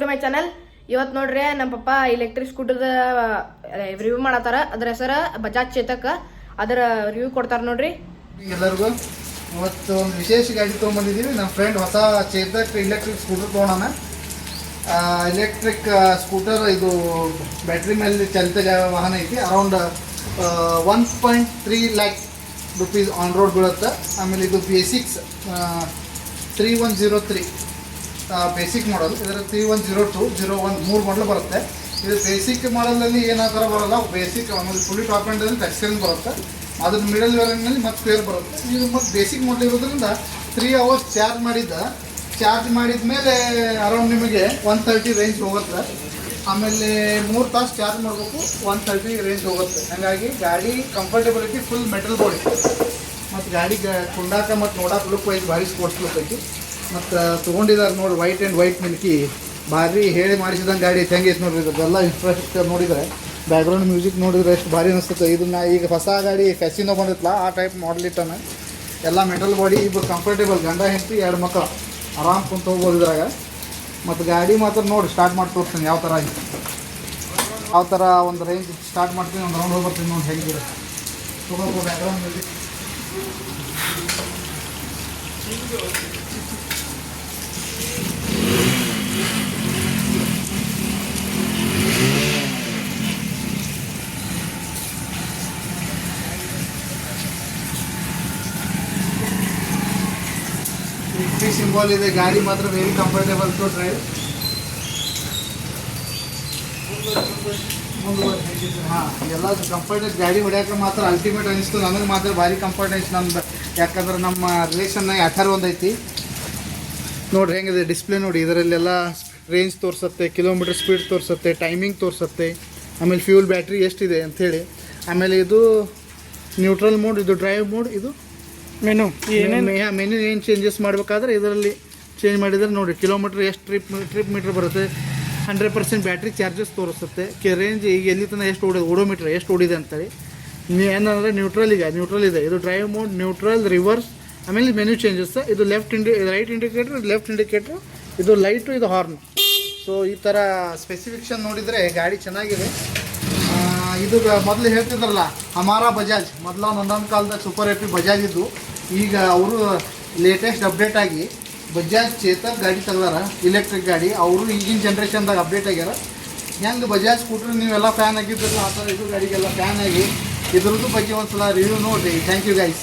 To my channel ಇವತ್ತು ನೋಡ್ರಿ ನಮ್ಮ ಪಪ್ಪ ಇಲೆಕ್ಟ್ರಿಕ್ ಸ್ಕೂಟರ್ ರಿವ್ಯೂ ಮಾಡತ್ತಾರ. ಅದ್ರ ಹೆಸರ ಬಜಾಜ್ ಚೇತಕ್ ಅದರ ರಿವ್ಯೂ ಕೊಡ್ತಾರ ನೋಡ್ರಿ. ಎಲ್ಲರಿಗೂ ಇವತ್ತು ಒಂದು ವಿಶೇಷ ಗಾಡಿ ತೊಗೊಂಡ್ಬಂದಿದ್ದೀವಿ ನಮ್ಮ ಫ್ರೆಂಡ್ ಹೊಸ ಚೇತಕ್ ಇಲೆಕ್ಟ್ರಿಕ್ ಸ್ಕೂಟರ್ ತೊಗೊಳೋಣ ಇಲೆಕ್ಟ್ರಿಕ್ ಸ್ಕೂಟರ್ ಇದು ಬ್ಯಾಟ್ರಿ ಮೇಲೆ ಚಲಿತ ವಾಹನ ಐತಿ. Around one point three lakh rupees on road ಬೀಳುತ್ತೆ. ಆಮೇಲೆ ಇದು basics three one zero three basic model ಇದರ three one zero two zero one ಮೂರು ಮಾಡಲ್ ಬರುತ್ತೆ. ಇದು ಬೇಸಿಕ್ ಮಾಡಲಲ್ಲಿ ಏನೋ ಥರ ಬರಲ್ಲ. ಬೇಸಿಕ್ ಆಮೇಲೆ ಫುಲ್ಲಿ ಟಾಪ್ ಆ್ಯಂಡಲ್ಲಿ ಟಚ್ ಬರುತ್ತೆ. ಅದ್ರ ಮಿಡಲ್ ವೇರಿಯಂಟ್ನಲ್ಲಿ ಮತ್ತೆ ಸ್ಕ್ವೇರ್ ಬರುತ್ತೆ. ಇದು ಮತ್ತು ಬೇಸಿಕ್ ಮಾಡಲ್ ಇರೋದ್ರಿಂದ ತ್ರೀ ಅವರ್ಸ್ ಚಾರ್ಜ್ ಮಾಡಿದ್ದ. ಚಾರ್ಜ್ ಮಾಡಿದ ಮೇಲೆ ಅರೌಂಡ್ ನಿಮಗೆ ಒನ್ ತರ್ಟಿ ರೇಂಜ್ ಹೋಗುತ್ತೆ. ಆಮೇಲೆ ಮೂರು ತಾಸು ಚಾರ್ಜ್ ಮಾಡಬೇಕು ಒನ್ ತರ್ಟಿ ರೇಂಜ್ ಹೋಗುತ್ತೆ. ಹಾಗಾಗಿ ಗಾಡಿ ಕಂಫರ್ಟೇಬಲಿಟಿ ಫುಲ್ ಮೆಟಲ್ ಬಾಡಿ ಮತ್ತು ಗಾಡಿ ಕುಂಡಾಕ ಮತ್ತು ನೋಡಕ್ಕೆ ಲುಕ್ ವೈಸ್ ಭಾರಿ ಸ್ಪೋರ್ಟ್ಸ್ ಲುಕ್ ಐತಿ. ಮತ್ತು ತೊಗೊಂಡಿದ್ದಾರೆ ನೋಡಿ ವೈಟ್ ಆ್ಯಂಡ್ ವೈಟ್ ಮಿಲ್ಕಿ ಭಾರಿ ಹೇಳಿ ಮಾಡಿಸಿದಂಗೆ ಗಾಡಿ ಐತೆ, ಹೆಂಗೈತೆ ನೋಡಿರಿ ಇದೆಲ್ಲ ಇನ್ಫ್ರಾಸ್ಟ್ರಕ್ಚರ್ ನೋಡಿದರೆ ಬ್ಯಾಕ್ಗ್ರೌಂಡ್ ಮ್ಯೂಸಿಕ್ ನೋಡಿದ್ರೆ ಎಷ್ಟು ಭಾರಿ ಅನಿಸ್ತದೆ ಇದನ್ನ ಈಗ ಹೊಸ ಗಾಡಿ ಫ್ಯಾಸಿನೋ ಬಂದಿತ್ತಲ್ಲ ಆ ಟೈಪ್ ಮಾಡಲ್ ಇಟ್ಟಾನ. ಎಲ್ಲ ಮೆಟಲ್ ಬಾಡಿ ಇಬ್ಬರು ಕಂಫರ್ಟೇಬಲ್ ಗಂಡ, ಹೆಂಡತಿ, ಎರಡು ಮಕ್ಕಳು ಆರಾಮ್ ಕುಂತ ಹೋಗ್ಬೋದು ಇದ್ರಾಗ. ಮತ್ತು ಗಾಡಿ ಮಾತ್ರ ನೋಡಿ ಸ್ಟಾರ್ಟ್ ಮಾಡಿ ತೋರಿಸ್ತೀನಿ ಯಾವ ಥರ ಯಾವ ಥರ ಒಂದು ರೇಂಜ್ ಸ್ಟಾರ್ಟ್ ಮಾಡ್ತೀನಿ, ಒಂದು ರೌಂಡ್ ಹೋಗಿ ಬರ್ತೀನಿ ನೋಡಿ ಹೆಂಗಿದೆ ತೊಗೊಳ್ಬೋದು ಬ್ಯಾಕ್ಗ್ರೌಂಡ್ ಮ್ಯೂಸಿಕ್ ಫ್ರೀ ಸಿಂಬಲ್ ಇದೆ ಗಾಡಿ ಮಾತ್ರ ವೆರಿ ಕಂಫರ್ಟೇಬಲ್ ಟು ಹಾಂ ಎಲ್ಲ ಕಂಫರ್ಟೇಬಲ್ ಗಾಡಿ ಹೊಡ್ಯಾಕ ಮಾತ್ರ ಅಲ್ಟಿಮೇಟ್ ಅನಿಸ್ತು ನನಗೆ ಮಾತ್ರ ಭಾರಿ ಕಂಫರ್ಟ್ ಅನಿಸ್ತು ನಮ್ದು ಯಾಕಂದ್ರೆ ನಮ್ಮ ರಿಲೇಷನ್ ಯಾಕಾರ ಒಂದೈತಿ ನೋಡ್ರಿ ಹೆಂಗಿದೆ ಡಿಸ್ಪ್ಲೇ ನೋಡಿ ಇದರಲ್ಲೆಲ್ಲ ರೇಂಜ್ ತೋರಿಸುತ್ತೆ ಕಿಲೋಮೀಟರ್ ಸ್ಪೀಡ್ ತೋರಿಸುತ್ತೆ ಟೈಮಿಂಗ್ ತೋರಿಸುತ್ತೆ ಆಮೇಲೆ ಫ್ಯೂಲ್ ಬ್ಯಾಟ್ರಿ ಎಷ್ಟಿದೆ ಅಂಥೇಳಿ ಆಮೇಲೆ ಇದು ನ್ಯೂಟ್ರಲ್ ಮೋಡ್ ಇದು ಡ್ರೈವ್ ಮೋಡ್ ಇದು ಮೆನು ಏನೇನು? ಮೆನು ಏನು ಚೇಂಜಸ್ ಮಾಡಬೇಕಾದ್ರೆ ಇದರಲ್ಲಿ ಚೇಂಜ್ ಮಾಡಿದರೆ ನೋಡಿ ಕಿಲೋಮೀಟ್ರ್ ಎಷ್ಟು ಟ್ರಿಪ್ ಟ್ರಿಪ್ ಮೀಟ್ರ್ ಬರುತ್ತೆ ಹಂಡ್ರೆಡ್ ಪರ್ಸೆಂಟ್ ಬ್ಯಾಟ್ರಿ ಚಾರ್ಜಸ್ ತೋರಿಸುತ್ತೆ. ಕೆ ರೇಂಜ್ ಈಗ ಎಲ್ಲಿ ತನಕ ಎಷ್ಟು ಓಡಿದೆ ಓಡೋಮೀಟ್ರ್ ಎಷ್ಟು ಓಡಿದೆ ಅಂತೇಳಿ. ಏನಂದರೆ ನ್ಯೂಟ್ರಲ್ ಈಗ ನ್ಯೂಟ್ರಲ್ ಇದೆ. ಇದು ಡ್ರೈವ್ ಮೋಡ್ ನ್ಯೂಟ್ರಲ್ ರಿವರ್ಸ್ ಆಮೇಲೆ ಮೆನು ಚೇಂಜಸ್ ಇದು ಲೆಫ್ಟ್ ಇಂಡಿ ರೈಟ್ ಇಂಡಿಕೇಟ್ರ್ ಲೆಫ್ಟ್ ಇಂಡಿಕೇಟ್ರ್ ಇದು ಲೈಟು ಇದು ಹಾರ್ನ್ ಸೊ ಈ ಥರ ಸ್ಪೆಸಿಫಿಕ್ಷನ್ ನೋಡಿದರೆ ಗಾಡಿ ಚೆನ್ನಾಗಿದೆ. ಇದು ಮೊದಲು ಹೇಳ್ತಿದ್ರಲ್ಲ ಅಮಾರಾ ಬಜಾಜ್ ಮೊದಲ ಒಂದೊಂದು ಕಾಲದಾಗ ಸೂಪರ್ ಎಪಿ ಬಜಾಜ್ ಇದ್ದು. ಈಗ ಅವರು ಲೇಟೆಸ್ಟ್ ಅಪ್ಡೇಟ್ ಆಗಿ ಬಜಾಜ್ ಚೇತನ್ ಗಾಡಿ ತೆಗ್ದಾರ ಇಲೆಕ್ಟ್ರಿಕ್ ಗಾಡಿ. ಅವರು ಈಗಿನ ಜನ್ರೇಷನ್ದಾಗ ಅಪ್ಡೇಟ್ ಆಗ್ಯಾರ. ಹೆಂಗೆ ಬಜಾಜ್ ಸ್ಕೂಟ್ರ್ ನೀವೆಲ್ಲ ಫ್ಯಾನ್ ಆಗಿದ್ರಲ್ಲ ಆ ಥರ ಇದು ಗಾಡಿಗೆಲ್ಲ ಫ್ಯಾನ್ ಆಗಿ ಇದ್ರದ್ದು ಬಗ್ಗೆ ಒಂದು ಸಲ ರಿವ್ಯೂ ನೋಡಿ. Thank you guys